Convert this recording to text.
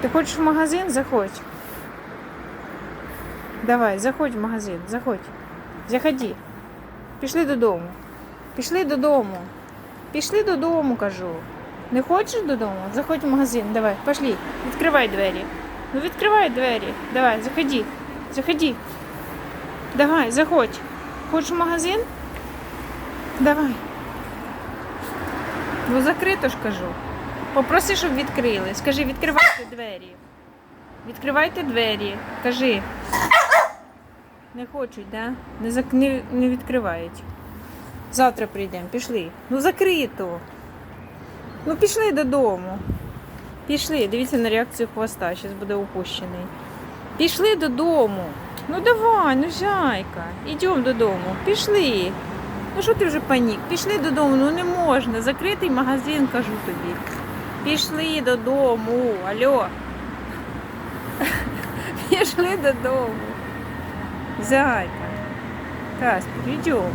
Ти хочеш в магазин? Заходь. Давай, заходь в магазин, заходь. Заходи. Пішли додому. Пішли додому. Пішли додому, кажу. Не хочеш додому? Заходь в магазин, давай, пошли. Відкривай двері. Ну відкривай двері. Давай, заходи. Заходи. Давай, заходь. Хочеш в магазин? Давай. Ну закрито ж кажу. Попроси, щоб відкрили. Скажи, відкривайте двері. Відкривайте двері. Кажи. Не хочуть, да? Не, зак... не, не відкривають. Завтра прийдемо, пішли. Ну закрито. Ну пішли додому. Пішли. Дивіться на реакцію хвоста, зараз буде упущений. Пішли додому. Ну давай, ну зайка. Ідемо додому. Пішли. Ну що ти вже панік? Пішли додому, ну не можна. Закритий магазин, кажу тобі. Пішли додому. Алло. Пішли додому. Зайка. Каспер, йдемо.